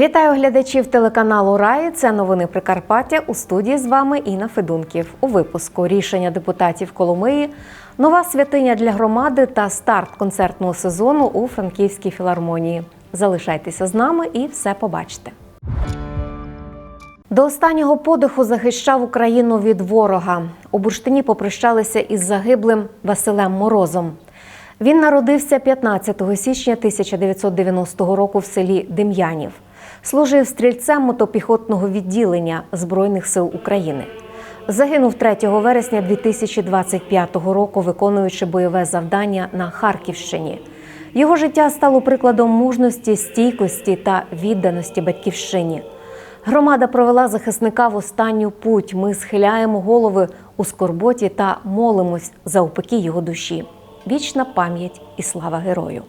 Вітаю глядачів телеканалу Раї. Це новини Прикарпаття. У студії з вами Інна Федунків. У випуску рішення депутатів Коломиї, нова святиня для громади та старт концертного сезону у Франківській філармонії. Залишайтеся з нами і все побачите. До останнього подиху захищав Україну від ворога. У бурштині попрощалися із загиблим Василем Морозом. Він народився 15 січня 1990 року в селі Дем'янів. Служив стрільцем мотопіхотного відділення Збройних сил України. Загинув 3 вересня 2025 року, виконуючи бойове завдання на Харківщині. Його життя стало прикладом мужності, стійкості та відданості батьківщині. Громада провела захисника в останню путь. Ми схиляємо голови у скорботі та молимось за упокій його душі. Вічна пам'ять і слава герою.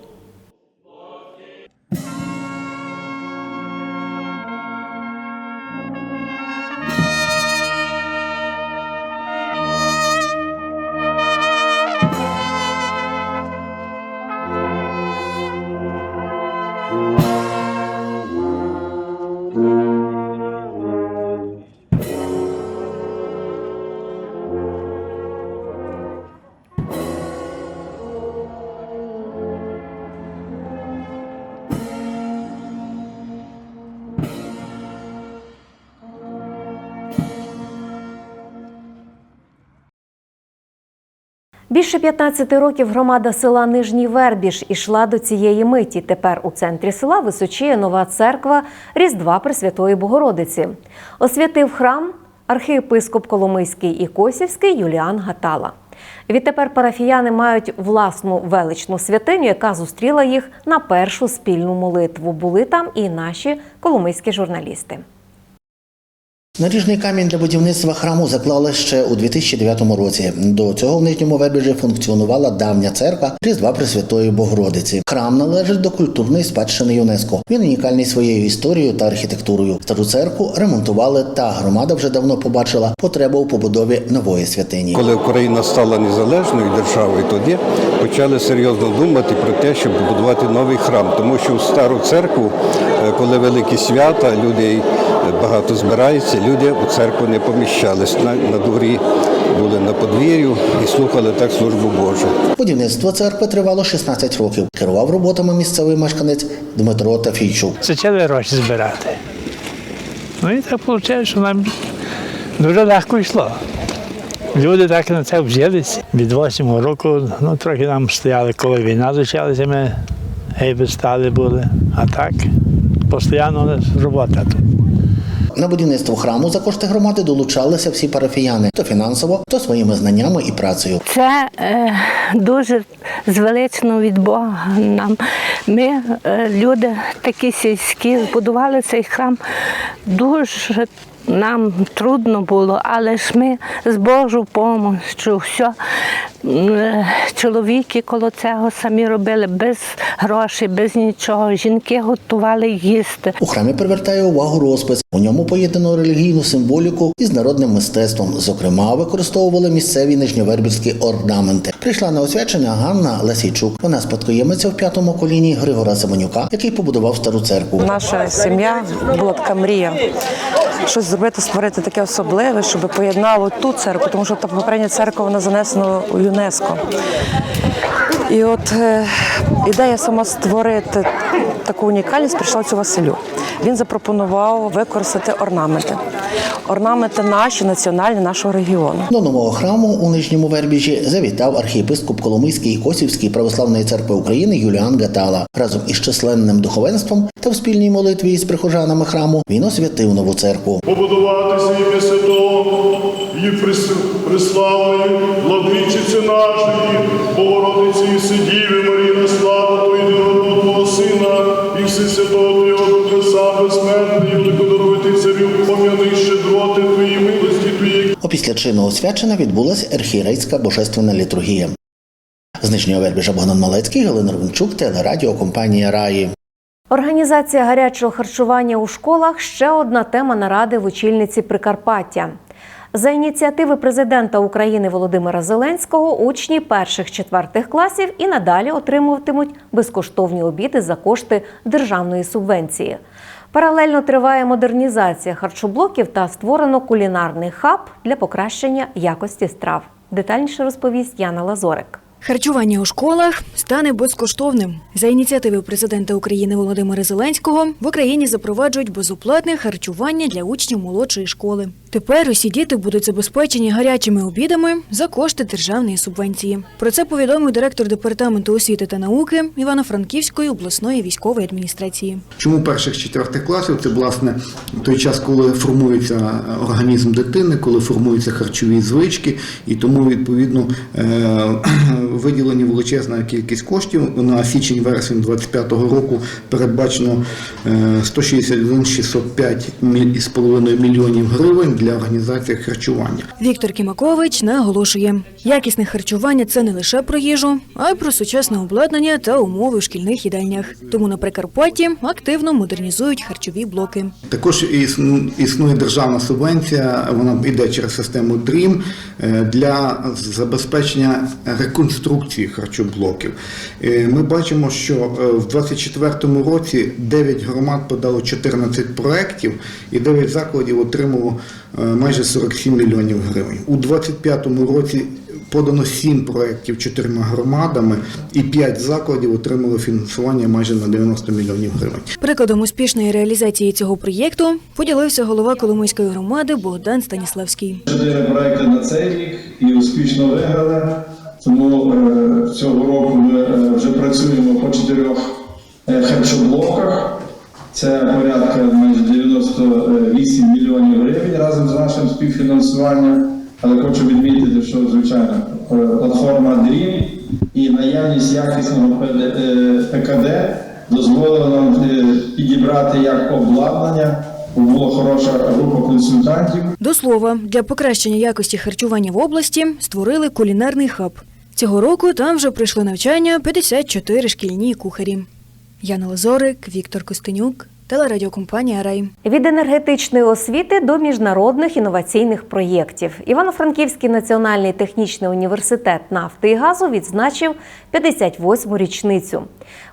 Більше 15 років громада села Нижній Вербіж ішла до цієї миті. Тепер у центрі села височіє нова церква Різдва Пресвятої Богородиці. Освятив храм архієпископ Коломийський і Косівський Юліан Гатала. Відтепер парафіяни мають власну величну святиню, яка зустріла їх на першу спільну молитву. Були там і наші коломийські журналісти. Наріжний камінь для будівництва храму заклали ще у 2009 році. До цього в нижньому Вербіжі функціонувала давня церква Різдва Пресвятої Богородиці. Храм належить до культурної спадщини ЮНЕСКО. Він унікальний своєю історією та архітектурою. Стару церкву ремонтували, та громада вже давно побачила потребу у побудові нової святині. Коли Україна стала незалежною державою, тоді почали серйозно думати про те, щоб побудувати новий храм, тому що в стару церкву, е, коли великі свята, людей багато збирається, люди у церкву не поміщались. На, на дворі були на подвір'ю і слухали так службу Божу. Будівництво церкви тривало 16 років. Керував роботами місцевий мешканець Дмитро Тафійчук. почали гроші збирати. Ну і так вийшло, що нам дуже легко йшло. Люди так на це взялися. Від 8 року ну, трохи нам стояли, коли війна почалася, ми гейби стали були. А так, постійно у нас робота тут. На будівництво храму за кошти громади долучалися всі парафіяни то фінансово, то своїми знаннями і працею. Це е, дуже звелично від Бога нам. Ми, е, люди такі сільські, збудували цей храм. Дуже нам трудно було, але ж ми з Божою допомогою, все, чоловіки коло цього самі робили без грошей, без нічого. Жінки готували їсти. У храмі привертає увагу розпис. У ньому поєднано релігійну символіку із народним мистецтвом. Зокрема, використовували місцеві нижньовербівські орнаменти. Прийшла на освячення Ганна Лесійчук. Вона спадкоємиця в п'ятому коліні Григора Семенюка, який побудував стару церкву. Наша сім'я була така мрія. Щось зробити, створити таке особливе, щоб поєднало ту церкву, тому що та попередня церква вона занесена у ЮНЕСКО. І от е, ідея сама створити таку унікальність прийшла цю Василю. Він запропонував використати орнаменти. Орнаменти наші, національні нашого регіону. До нового храму у нижньому Вербіжі завітав архієпископ Коломийський і Косівський православної церкви України Юліан Гатала. Разом із численним духовенством та в спільній молитві із прихожанами храму він освятив нову церкву. побудуватися ім'я Святого і прис- приславної владичиці нашої, Богородиці і Сидіви, Марії на Твої, Опісля чину відбулася архієрейська божественна літургія. З нижнього Вербіжа Богдан Малецький, Галина Рвенчук, телерадіокомпанія Раї. Організація гарячого харчування у школах ще одна тема наради в очільниці Прикарпаття. За ініціативи президента України Володимира Зеленського учні перших четвертих класів і надалі отримуватимуть безкоштовні обіди за кошти державної субвенції. Паралельно триває модернізація харчоблоків та створено кулінарний хаб для покращення якості страв. Детальніше розповість Яна Лазорик. Харчування у школах стане безкоштовним. За ініціативи президента України Володимира Зеленського в Україні запроваджують безоплатне харчування для учнів молодшої школи. Тепер усі діти будуть забезпечені гарячими обідами за кошти державної субвенції. Про це повідомив директор департаменту освіти та науки Івано-Франківської обласної військової адміністрації. Чому перших четвертих класів? Це власне той час, коли формується організм дитини, коли формуються харчові звички, і тому відповідно е, виділені величезна кількість коштів на січень-вересень 25-го року передбачено е, 161 605 міль- із половиною мільйонів гривень для організації харчування. Віктор Кімакович наголошує, якісне харчування це не лише про їжу, а й про сучасне обладнання та умови в шкільних їдальнях. Тому на Прикарпатті активно модернізують харчові блоки. Також існу- існує державна субвенція, вона йде через систему DREAM е, для забезпечення реконструкції харчоблоків. Е, Ми бачимо, що е, в 2024 році 9 громад подало 14 проєктів і 9 закладів отримало майже 47 мільйонів гривень. У 2025 році подано 7 проєктів чотирма громадами і 5 закладів отримали фінансування майже на 90 мільйонів гривень. Прикладом успішної реалізації цього проєкту поділився голова Коломийської громади Богдан Станіславський. Чотири проекти на цей рік і успішно виграли. Тому е, цього року ми е, вже працюємо по чотирьох е, харчоблоках. Це порядка майже 98 мільйонів гривень разом з нашим співфінансуванням. Але хочу відмітити, що звичайно е, платформа DREAM і наявність якісного е, ПКД дозволила нам е, підібрати як обладнання. Була хороша група консультантів. До слова, для покращення якості харчування в області створили кулінарний хаб. Цього року там вже пройшли навчання 54 шкільні кухарі. Яна Лазорик, Віктор Костенюк, телерадіокомпанія Рай. Від енергетичної освіти до міжнародних інноваційних проєктів Івано-Франківський національний технічний університет нафти і газу відзначив 58-му річницю.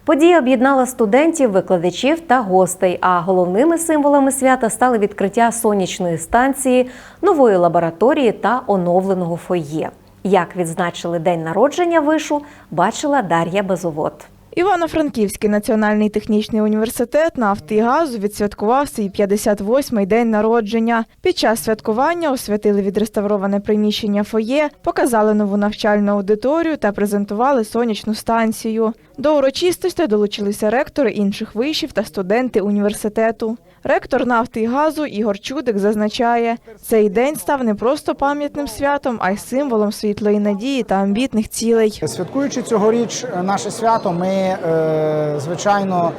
Подія об'єднала студентів, викладачів та гостей. А головними символами свята стали відкриття сонячної станції, нової лабораторії та оновленого фойє. Як відзначили день народження вишу, бачила Дар'я Безовод. Івано-Франківський національний технічний університет нафти і газу відсвяткував свій 58-й день народження. Під час святкування освятили відреставроване приміщення фоє, показали нову навчальну аудиторію та презентували сонячну станцію. До урочистостей долучилися ректори інших вишів та студенти університету. Ректор нафти і газу Ігор Чудик зазначає, цей день став не просто пам'ятним святом, а й символом світлої надії та амбітних цілей. Святкуючи цьогоріч наше свято, ми е, звичайно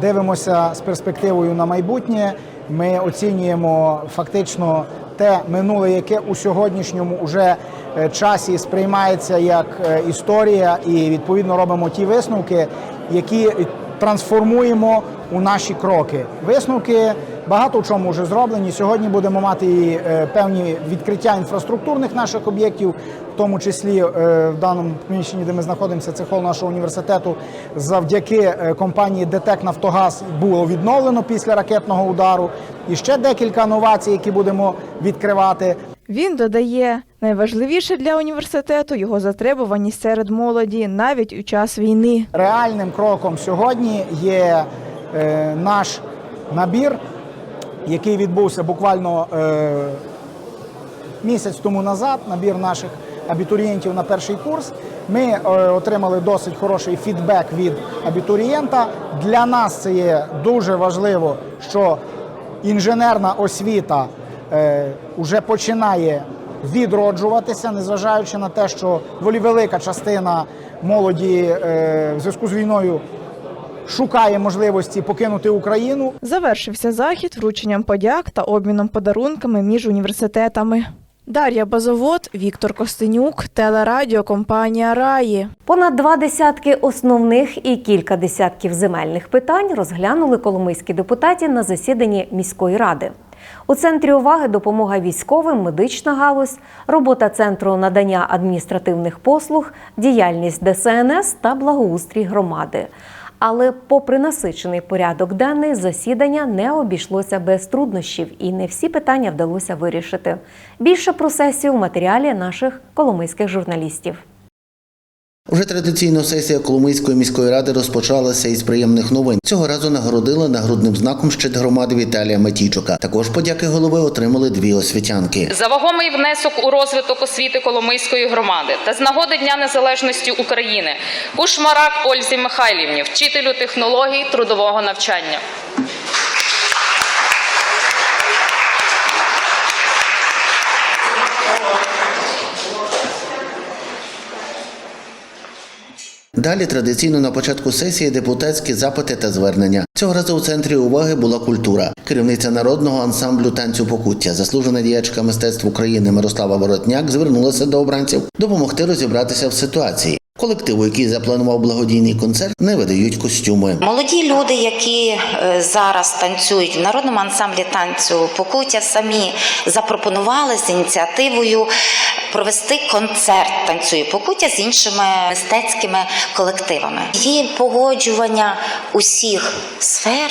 дивимося з перспективою на майбутнє. Ми оцінюємо фактично те минуле, яке у сьогоднішньому уже е, часі сприймається як е, історія, і відповідно робимо ті висновки, які трансформуємо у наші кроки. Висновки багато в чому вже зроблені. Сьогодні будемо мати і е, певні відкриття інфраструктурних наших об'єктів, в тому числі е, в даному приміщенні, де ми знаходимося, це хол нашого університету. Завдяки е, компанії ДТЕК Нафтогаз було відновлено після ракетного удару. І ще декілька новацій, які будемо відкривати. Він додає, найважливіше для університету його затребуваність серед молоді навіть у час війни. Реальним кроком сьогодні є е, наш набір, який відбувся буквально е, місяць тому назад. Набір наших абітурієнтів на перший курс. Ми е, отримали досить хороший фідбек від абітурієнта. Для нас це є дуже важливо, що інженерна освіта вже починає відроджуватися, незважаючи на те, що доволі велика частина молоді е, в зв'язку з війною шукає можливості покинути Україну. Завершився захід врученням подяк та обміном подарунками між університетами. Дар'я Базовод, Віктор Костенюк, телерадіокомпанія Раї. Понад два десятки основних і кілька десятків земельних питань розглянули коломийські депутати на засіданні міської ради. У центрі уваги допомога військовим, медична галузь, робота центру надання адміністративних послуг, діяльність ДСНС та благоустрій громади. Але, попри насичений порядок денний, засідання не обійшлося без труднощів, і не всі питання вдалося вирішити. Більше про сесію в матеріалі наших коломийських журналістів. Вже традиційно сесія Коломийської міської ради розпочалася із приємних новин. Цього разу нагородили нагрудним знаком щит громади Віталія Матійчука. Також подяки голови отримали дві освітянки. за вагомий внесок у розвиток освіти Коломийської громади та з нагоди Дня Незалежності України Кушмарак Ользі Михайлівні, вчителю технологій трудового навчання. Далі традиційно на початку сесії депутатські запити та звернення. Цього разу у центрі уваги була культура. Керівниця народного ансамблю танцю покуття, заслужена діячка мистецтв України Мирослава Воротняк звернулася до обранців допомогти розібратися в ситуації. Колективу, який запланував благодійний концерт, не видають костюми. Молоді люди, які е, зараз танцюють в народному ансамблі танцю покуття, самі запропонували з ініціативою провести концерт танцюю покуття з іншими мистецькими колективами. Є погоджування усіх сфер.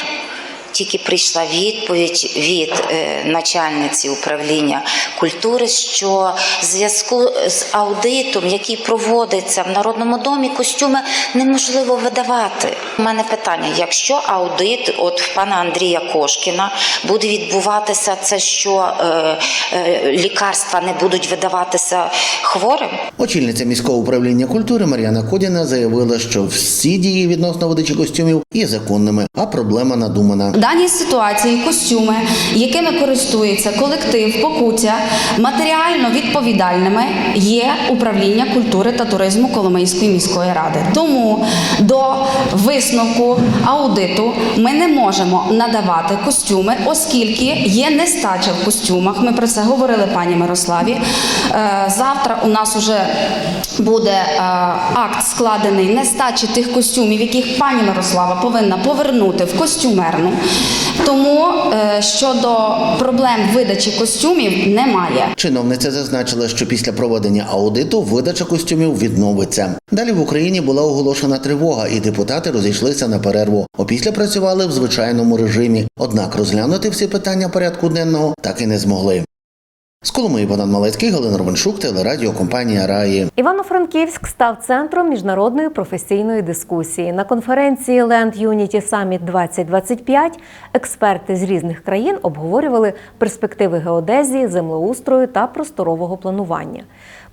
Тільки прийшла відповідь від е, начальниці управління культури, що в зв'язку з аудитом, який проводиться в народному домі, костюми неможливо видавати. У мене питання: якщо аудит, от в пана Андрія Кошкіна, буде відбуватися, це що е, е, лікарства не будуть видаватися хворим? Очільниця міського управління культури Мар'яна Кодіна заявила, що всі дії відносно видачі костюмів є законними, а проблема надумана. Даній ситуації костюми, якими користується колектив покуття, матеріально відповідальними є управління культури та туризму Коломийської міської ради. Тому до висновку аудиту ми не можемо надавати костюми, оскільки є нестача в костюмах. Ми про це говорили пані Мирославі. Е, Завтра у нас уже буде е, акт складений нестачі тих костюмів, яких пані Мирослава повинна повернути в костюмерну. Тому е, щодо проблем видачі костюмів немає. Чиновниця зазначила, що після проведення аудиту видача костюмів відновиться. Далі в Україні була оголошена тривога, і депутати розійшлися на перерву. Опісля працювали в звичайному режимі. Однак розглянути всі питання порядку денного так і не змогли. З Коломиї Богдан Малецький, Галина Ровеншук, телерадіокомпанія Раї. Івано-Франківськ став центром міжнародної професійної дискусії. На конференції Land Unity Summit 2025 експерти з різних країн обговорювали перспективи геодезії, землеустрою та просторового планування.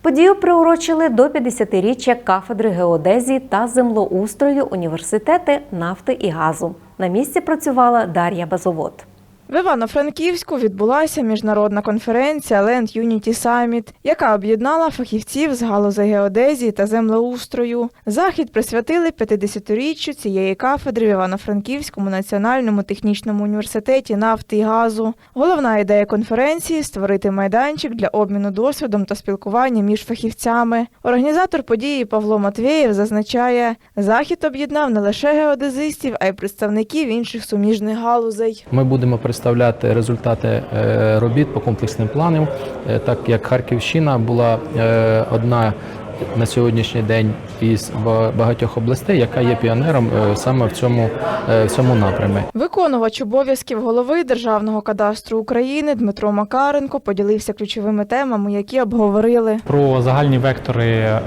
Подію приурочили до 50-річчя кафедри геодезії та землеустрою університети нафти і газу. На місці працювала Дар'я Базовод. В Івано-Франківську відбулася міжнародна конференція Land Unity Summit, яка об'єднала фахівців з галузей геодезії та землеустрою. Захід присвятили 50-річчю цієї кафедри в Івано-Франківському національному технічному університеті нафти і газу. Головна ідея конференції створити майданчик для обміну досвідом та спілкування між фахівцями. Організатор події Павло Матвєєв зазначає, захід об'єднав не лише геодезистів, а й представників інших суміжних галузей. Ми будемо представляти результати е, робіт по комплексним планам, е, так як Харківщина була е, одна на сьогоднішній день із ба- багатьох областей, яка є піонером е, саме в цьому, е, в цьому напрямі. Виконувач обов'язків голови Державного кадастру України Дмитро Макаренко поділився ключовими темами, які обговорили. Про загальні вектори е,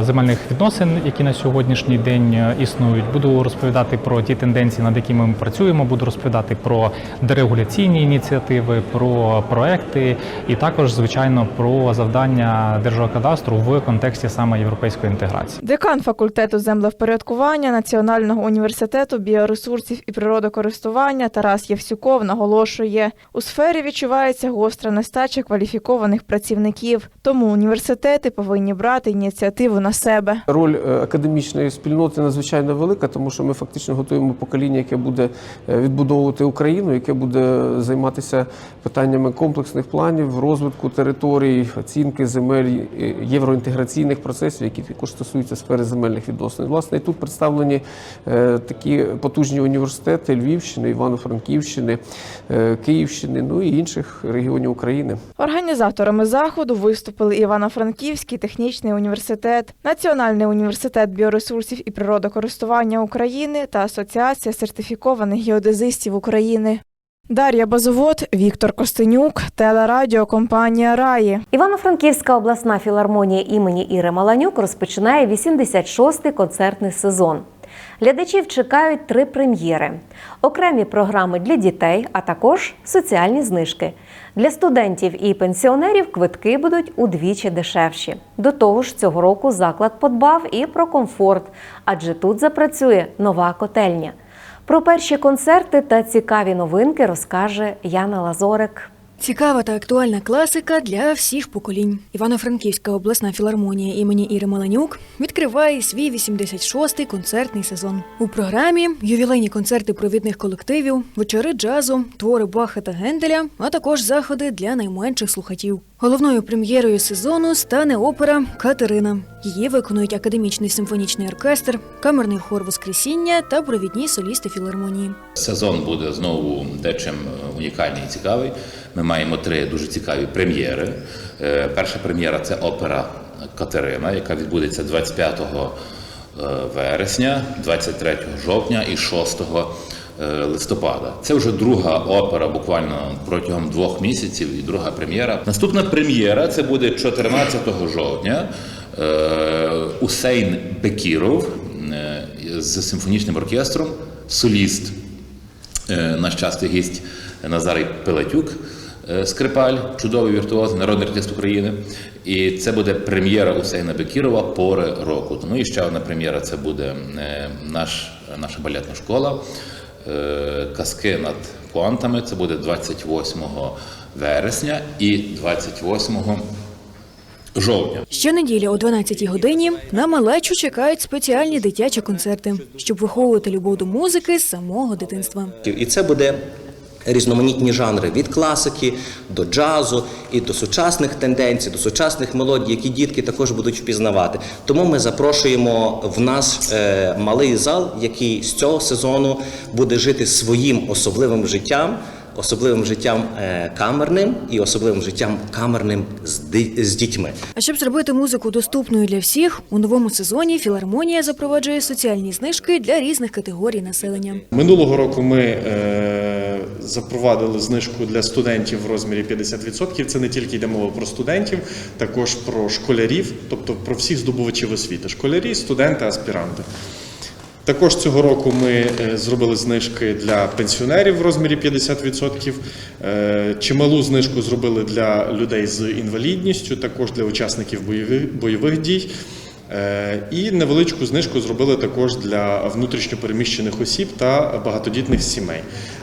земельних відносин, які на сьогоднішній день існують. Буду розповідати про ті тенденції, над якими ми працюємо. Буду розповідати про дерегуляційні ініціативи, про проекти і також, звичайно, про завдання Держгеокадастру в контексті саме європейської інтеграції. Декан факультету землевпорядкування Національного університету біоресурсів і природокористування Тарас Євсюков наголошує, у сфері відчувається гостра нестача кваліфікованих працівників, тому університети повинні брати ініціативу на себе. Роль е, академічної спільноти надзвичайно велика, тому що ми фактично готуємо покоління, яке буде е, відбудовувати Україну, яке буде займатися питаннями комплексних планів, розвитку територій, оцінки земель, е, євроінтеграційних процесів, які також стосуються сфери земельних відносин. Власне, і тут представлені е, такі потужні університети Львівщини, Івано-Франківщини, е, Київщини, ну і інших регіонів України. Організаторами заходу виступили Івано-Франківський технічний університет, Національний університет біоресурсів і природокористування України та Асоціація сертифікованих геодезистів України. Дар'я Базовод, Віктор Костенюк, телерадіокомпанія Раї. Івано-Франківська обласна філармонія імені Іри Маланюк розпочинає 86-й концертний сезон. Глядачів чекають три прем'єри: окремі програми для дітей, а також соціальні знижки. Для студентів і пенсіонерів квитки будуть удвічі дешевші. До того ж, цього року заклад подбав і про комфорт, адже тут запрацює нова котельня. Про перші концерти та цікаві новинки розкаже Яна Лазорик. Цікава та актуальна класика для всіх поколінь. Івано-Франківська обласна філармонія імені Іри Маланюк відкриває свій 86-й концертний сезон. У програмі ювілейні концерти провідних колективів, вечори джазу, твори Баха та Генделя, а також заходи для найменших слухачів. Головною прем'єрою сезону стане опера Катерина. Її виконують академічний симфонічний оркестр, камерний хор Воскресіння та провідні солісти філармонії. Сезон буде знову дечим унікальний і цікавий. Ми маємо три дуже цікаві прем'єри. Е, Перша прем'єра це опера Катерина, яка відбудеться 25 е, вересня, 23 жовтня і 6 е, листопада. Це вже друга опера, буквально протягом двох місяців, і друга прем'єра. Наступна прем'єра це буде 14 жовтня. Усейн Бекіров з симфонічним оркестром, соліст наш частий гість Назарій Пилатюк, скрипаль, чудовий віртуоз, народний артист України. І це буде прем'єра Усейна Бекірова пори року. Ну і ще одна прем'єра це буде е, наш, наша балетна школа. е, Казки над пуантами. Це буде 28 вересня і 28 жовтня. Щонеділі о 12-й годині на малечу чекають спеціальні дитячі концерти, щоб виховувати любов до музики з самого дитинства. І це буде різноманітні жанри від класики до джазу і до сучасних тенденцій, до сучасних мелодій, які дітки також будуть впізнавати. Тому ми запрошуємо в нас е, малий зал, який з цього сезону буде жити своїм особливим життям. Особливим життям е, камерним і особливим життям камерним з, дітьми. А щоб зробити музику доступною для всіх, у новому сезоні філармонія запроваджує соціальні знижки для різних категорій населення. Минулого року ми е, запровадили знижку для студентів в розмірі 50%. Це не тільки йде мова про студентів, також про школярів, тобто про всіх здобувачів освіти: школярі, студенти, аспіранти. Також цього року ми е, зробили знижки для пенсіонерів в розмірі 50%. Е, Чималу знижку зробили для людей з інвалідністю, також для учасників бойових, бойових дій. Е, І невеличку знижку зробили також для внутрішньопереміщених осіб та багатодітних сімей.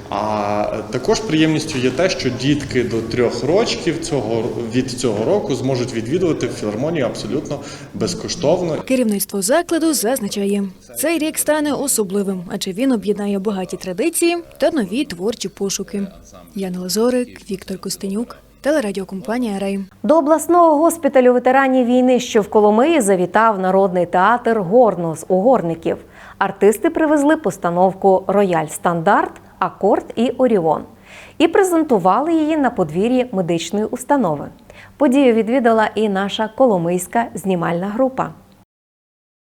А також приємністю є те, що дітки до трьох років цього від цього року зможуть відвідувати філармонію абсолютно безкоштовно. Керівництво закладу зазначає, цей рік стане особливим, адже він об'єднає багаті традиції та нові творчі пошуки. Яна Лазорик, Віктор Костенюк, телерадіокомпанія Рей. До обласного госпіталю ветеранів війни, що в Коломиї, завітав народний театр Горнос у Горників. Артисти привезли постановку Рояль Стандарт, Акорд і Оріон і презентували її на подвір'ї медичної установи. Подію відвідала і наша коломийська знімальна група.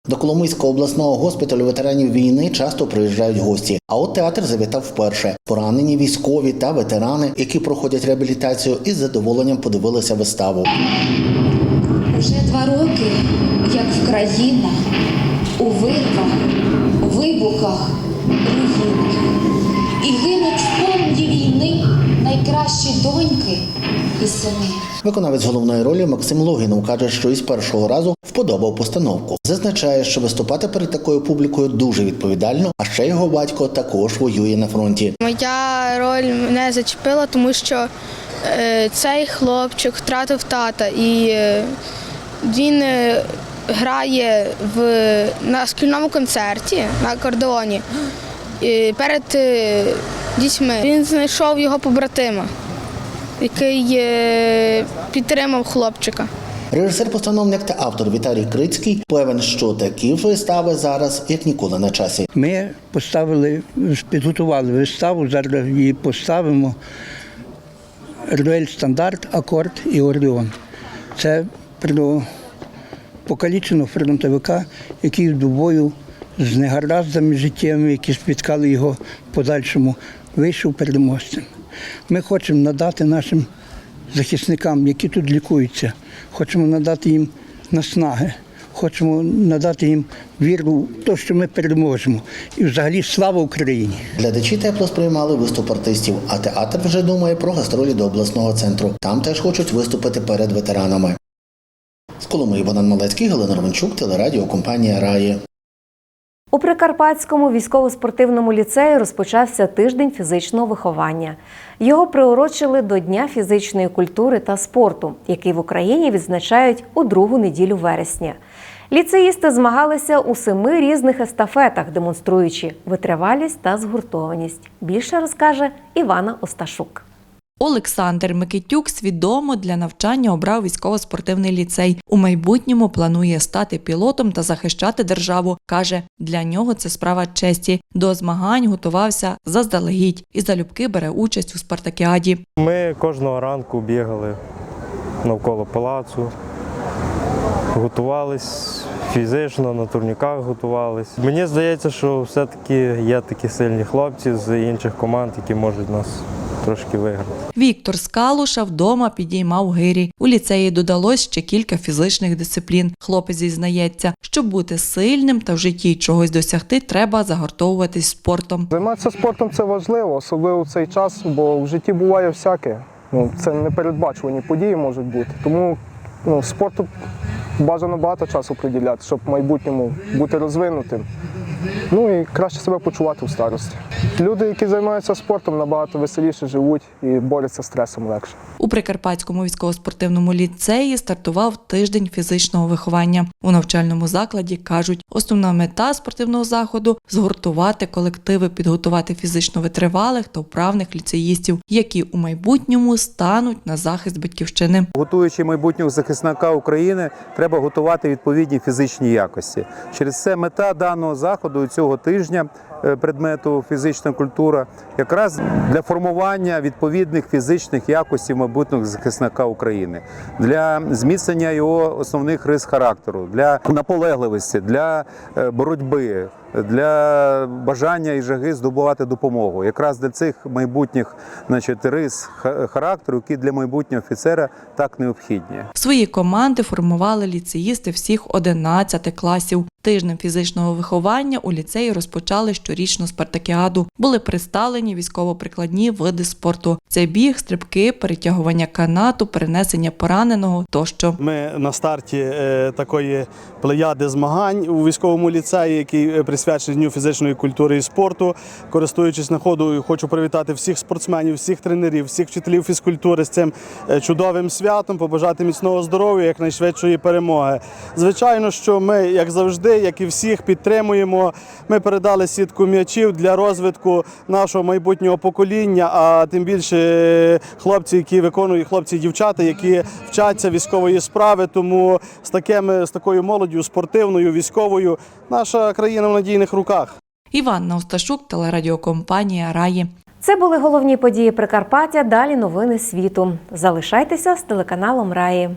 До Коломийського обласного госпіталю ветеранів війни часто приїжджають гості. А от театр завітав вперше. Поранені військові та ветерани, які проходять реабілітацію, із задоволенням подивилися виставу. Вже два роки, як в країнах, у вирвах, вибухах, руїнах. Найкращі доньки і сини. Виконавець головної ролі Максим Логінов каже, що із першого разу вподобав постановку. Зазначає, що виступати перед такою публікою дуже відповідально, а ще його батько також воює на фронті. Моя роль мене зачепила, тому що е, цей хлопчик втратив тата і е, він е, грає в, на шкільному концерті на акордеоні перед е, дітьми. Він знайшов його побратима, який е, підтримав хлопчика. Режисер-постановник та автор Віталій Крицький певен, що такі вистави зараз як ніколи на часі. Ми поставили, підготували виставу, зараз її поставимо. Руель стандарт, акорд і ордеон. Це про покаліченого фронтовика, який в бою з негараздами життєвими, які спіткали його в подальшому, вийшов переможцем. Ми хочемо надати нашим захисникам, які тут лікуються, хочемо надати їм наснаги, хочемо надати їм віру в те, що ми переможемо. І взагалі слава Україні! Глядачі тепло сприймали виступ артистів, а театр вже думає про гастролі до обласного центру. Там теж хочуть виступити перед ветеранами. З Коломиї Богдан Малецький, Галина Романчук, телерадіокомпанія Раї. У Прикарпатському військово-спортивному ліцеї розпочався тиждень фізичного виховання. Його приурочили до Дня фізичної культури та спорту, який в Україні відзначають у другу неділю вересня. Ліцеїсти змагалися у семи різних естафетах, демонструючи витривалість та згуртованість. Більше розкаже Івана Осташук. Олександр Микитюк свідомо для навчання обрав військово-спортивний ліцей. У майбутньому планує стати пілотом та захищати державу. каже, для нього це справа честі. До змагань готувався заздалегідь і залюбки бере участь у спартакіаді. Ми кожного ранку бігали навколо палацу, готувались фізично, на турніках готувались. Мені здається, що все-таки є такі сильні хлопці з інших команд, які можуть нас трошки виграти. Віктор Скалуша вдома підіймав гирі. У ліцеї додалось ще кілька фізичних дисциплін. Хлопець зізнається, щоб бути сильним та в житті чогось досягти, треба загортовуватись спортом. Займатися спортом це важливо, особливо в цей час, бо в житті буває всяке. Ну, це непередбачувані події можуть бути. Тому ну, спорту бажано багато часу приділяти, щоб в майбутньому бути розвинутим. Ну і краще себе почувати у старості. Люди, які займаються спортом, набагато веселіше живуть і борються з стресом легше. У Прикарпатському військово-спортивному ліцеї стартував тиждень фізичного виховання. У навчальному закладі кажуть, основна мета спортивного заходу згуртувати колективи, підготувати фізично витривалих та вправних ліцеїстів, які у майбутньому стануть на захист батьківщини. Готуючи майбутнього захисника України, треба готувати відповідні фізичні якості. Через це мета даного заходу цього тижня е, предмету фізична культура якраз для формування відповідних фізичних якостей майбутнього захисника України, для зміцнення його основних рис характеру, для наполегливості, для е, боротьби. Для бажання і жаги здобувати допомогу, якраз для цих майбутніх, значить, рис характеру, які для майбутнього офіцера так необхідні. Свої команди формували ліцеїсти всіх 11 класів. Тижнем фізичного виховання у ліцеї розпочали щорічну спартакіаду. Були представлені військово-прикладні види спорту: це біг, стрибки, перетягування канату, перенесення пораненого тощо. Ми на старті е, такої плеяди змагань у військовому ліцеї, який е, присвячений Дню фізичної культури і спорту. Користуючись нагодою, хочу привітати всіх спортсменів, всіх тренерів, всіх вчителів фізкультури з цим е, чудовим святом, побажати міцного здоров'я, якнайшвидшої перемоги. Звичайно, що ми, як завжди, як і всіх, підтримуємо. Ми передали сітку м'ячів для розвитку нашого майбутнього покоління, а тим більше е, хлопці, які виконують хлопці і дівчата, які вчаться військової справи. Тому з такими з такою молоддю спортивною, військовою, наша країна в надійних руках. Іванна Осташук, телерадіокомпанія Раї. Це були головні події Прикарпаття. Далі новини світу. Залишайтеся з телеканалом Раї.